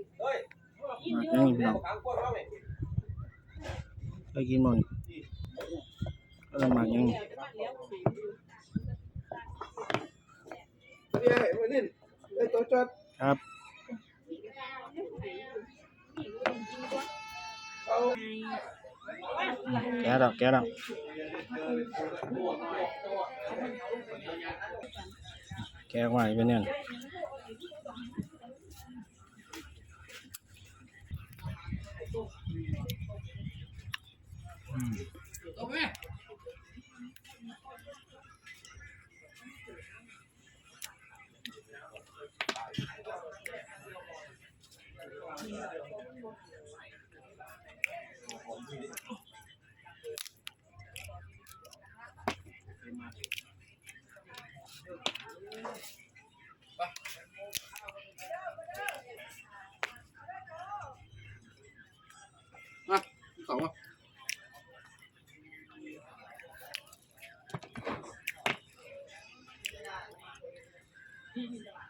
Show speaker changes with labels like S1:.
S1: ยังพี่น้องเคยกินบ่นก็ลำบากยัง
S2: พี่ไอ้มานี่ไอ้ตัด
S1: ครับแกะดอกแกะดอกแกะออกมาเป็นเนี่ยอื
S2: สองอะอืม